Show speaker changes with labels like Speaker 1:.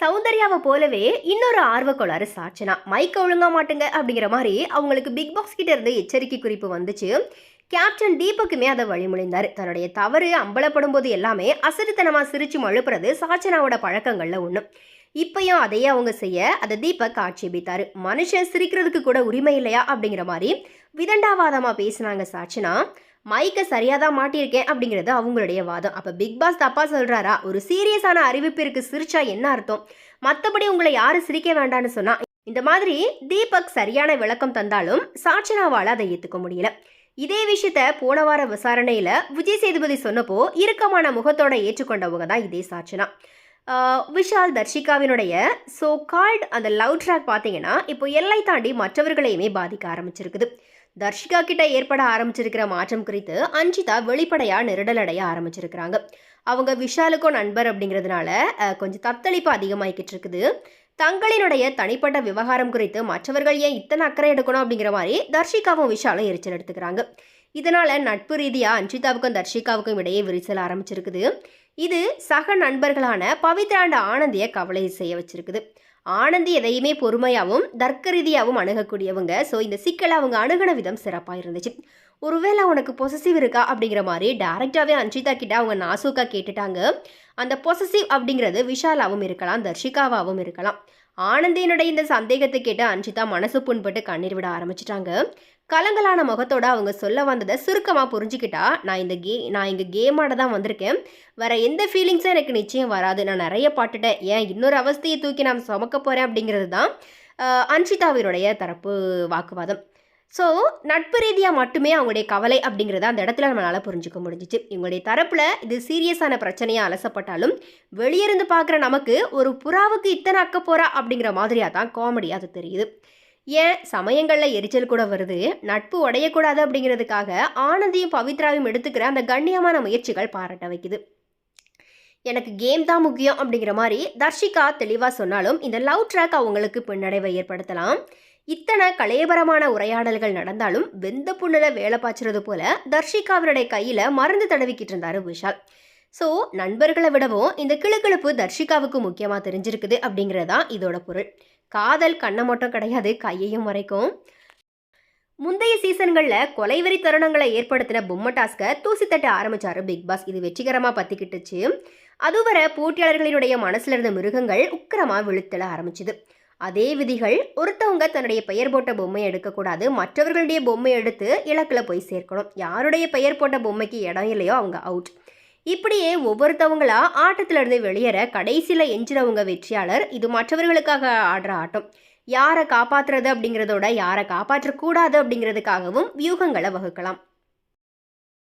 Speaker 1: சௌந்தர்யாவை போலவே இன்னொரு ஆர்வக்கோளாறு சாட்சனா மைக்க ஒழுங்கா மாட்டுங்க அப்படிங்கிற மாதிரி அவங்களுக்கு பிக் பாஸ் கிட்ட இருந்து எச்சரிக்கை குறிப்பு வந்துச்சு. கேப்டன் தீபக்குமே அதை வழிமொழிந்தார். தன்னுடைய தவறு அம்பலப்படும் போது எல்லாமே அசட்டுத்தனமா சிரிச்சு மழுப்புறது சாச்சனாவோட பழக்கங்களில் ஒன்று இப்பயும் அதையே அவங்க செய்ய அதை தீபக் ஆட்சேபித்தார். மனுஷன் சிரிக்கிறதுக்கு கூட உரிமை இல்லையா அப்படிங்கிற மாதிரி விதண்டாவாதமாக பேசினாங்க சாச்சனா மைக்கை சரியாக தான் மாட்டியிருக்கேன் அப்படிங்கிறது அவங்களுடைய வாதம். அப்போ பிக் பாஸ் தப்பா சொல்கிறாரா ஒரு சீரியஸான அறிவிப்பிற்கு சிரிச்சா என்ன அர்த்தம்? மற்றபடி உங்களை யாரும் சிரிக்க வேண்டாம்னு சொன்னால் இந்த மாதிரி தீபக் சரியான விளக்கம் தந்தாலும் சாட்சனாவால் அதை ஏற்றுக்க முடியல. இதே விஷயத்த போன வார விசாரணையில் விஜய் சேதுபதி சொன்னப்போ இறுக்கமான முகத்தோட ஏற்றுக்கொண்டவங்க தான் இதே சாட்சனா. விஷால் தர்ஷிகாவினுடைய ஸோ கால்ட் அந்த லவ் ட்ராக் பார்த்தீங்கன்னா இப்போ எல்லை தாண்டி மற்றவர்களையுமே பாதிக்க ஆரம்பிச்சிருக்குது. தர்ஷிகா கிட்ட ஏற்பட ஆரம்பிச்சிருக்கிற மாற்றம் குறித்து அஞ்சிதா வெளிப்படையா நெருடலடைய ஆரம்பிச்சிருக்கிறாங்க. அவங்க விஷாலுக்கும் நண்பர் அப்படிங்கிறதுனால கொஞ்சம் தத்தளிப்பு அதிகமாகிக்கிட்டு இருக்குது. தங்களினுடைய தனிப்பட்ட விவகாரம் குறித்து மற்றவர்கள் ஏன் இத்தனை அக்கறை எடுக்கணும் அப்படிங்கிற மாதிரி தர்ஷிகாவும் விஷாலும் எரிச்சல் எடுத்துக்கிறாங்க. இதனால நட்பு ரீதியாக அஞ்சிதாவுக்கும் தர்ஷிகாவுக்கும் இடையே விரிசல் ஆரம்பிச்சிருக்குது. இது சக நண்பர்களான பவித்ராண்ட ஆனந்தியை கவலை செய்ய வச்சிருக்குது. ஆனந்தி எதையுமே பொறுமையாகவும் தர்க்க ரீதியாகவும் அணுகக்கூடியவங்க. ஸோ இந்த சிக்கலை அவங்க அணுகுன விதம் சிறப்பாக இருந்துச்சு. ஒருவேளை உனக்கு பொசசிவ் இருக்கா அப்படிங்கிற மாதிரி டேரெக்டாகவே அஞ்சிதா கிட்ட அவங்க நாசூக்கா கேட்டுட்டாங்க. அந்த பொசசிவ் அப்படிங்கிறது விஷாலாவும் இருக்கலாம் தர்ஷிகாவாகவும் இருக்கலாம். ஆனந்தியினுடைய இந்த சந்தேகத்தை கேட்டு அஞ்சிதா மனசு புண்பட்டு கண்ணீர் விட ஆரம்பிச்சிட்டாங்க. கலங்கலான முகத்தோட அவங்க சொல்ல வந்ததை சுருக்கமாக புரிஞ்சுக்கிட்டா நான் இந்த கே நான் இங்கே கேமாட தான் வந்திருக்கேன். வேற எந்த ஃபீலிங்ஸும் எனக்கு நிச்சயம் வராது. நான் நிறைய பாட்டுட்டேன். ஏன் இன்னொரு அவஸ்தையை தூக்கி நான் சுமக்க போகிறேன் அப்படிங்கிறது தான் அஹ், அன்ஷிதாவினுடைய தரப்பு வாக்குவாதம். ஸோ நட்பு ரீதியாக மட்டுமே அவங்களுடைய கவலை அப்படிங்கிறத அந்த இடத்துல நம்மளால் புரிஞ்சுக்க முடிஞ்சிச்சு. இவங்களுடைய தரப்பில் இது சீரியஸான பிரச்சனையாக அலசப்பட்டாலும் வெளியிருந்து பார்க்குற நமக்கு ஒரு புறாவுக்கு இத்தனை அக்க போகிறா அப்படிங்கிற மாதிரியாக தான் காமெடியாக அது தெரியுது. ஏன்? சமயங்களில் எரிச்சல் கூட வருது. நட்பு உடையக்கூடாது அப்படிங்கிறதுக்காக ஆனந்தியும் பவித்ராவையும் எடுத்துக்கிற அந்த கண்ணியமான முயற்சிகள் பாராட்ட வைக்குது. எனக்கு கேம் தான் முக்கியம் அப்படிங்கிற மாதிரி தர்ஷிகா தெளிவாக சொன்னாலும் இந்த லவ் ட்ராக் அவங்களுக்கு பின்னடைவை ஏற்படுத்தலாம். இத்தனை கலையபரமான உரையாடல்கள் நடந்தாலும் வெந்த புண்ணில் வேலை பாய்ச்சுறது போல தர்ஷிகாவினுடைய கையில் மருந்து தடவிக்கிட்டு இருந்தாரு விஷால். ஸோ நண்பர்களை விடவும் இந்த கிளுக்கிழப்பு தர்ஷிகாவுக்கு முக்கியமாக தெரிஞ்சிருக்குது அப்படிங்கிறது தான் இதோட பொருள். காதல் கண்ணை மட்டும் கிடையாது கையையும் மறைக்கும். முந்தைய சீசன்களில் கொலைவெறி தருணங்களை ஏற்படுத்தின பொம்மை டாஸ்கை தூசி தட்ட ஆரம்பிச்சாரு பிக் பாஸ். இது வெற்றிகரமாக பற்றிக்கிட்டுச்சு அதுவரை போட்டியாளர்களினுடைய மனசில் இருந்த மிருகங்கள் உக்கிரமாக விழுத்தல ஆரம்பிச்சுது. அதே விதிகள் ஒருத்தவங்க தன்னுடைய பெயர் போட்ட பொம்மையை எடுக்கக்கூடாது மற்றவர்களுடைய பொம்மையை எடுத்து இலக்கில் போய் சேர்க்கணும். யாருடைய பெயர் போட்ட பொம்மைக்கு இடம் இல்லையோ அவங்க அவுட் இப்படியே ஒவ்வொருத்தவங்களா ஆட்டத்திலிருந்து வெளியேற கடைசியில் எஞ்சிறவங்க வெற்றியாளர் இது மற்றவர்களுக்காக ஆடுற ஆட்டம். யாரை காப்பாற்றுறது அப்படிங்கிறதோட யாரை காப்பாற்றக்கூடாது அப்படிங்கிறதுக்காகவும் வியூகங்களை வகுக்கலாம்.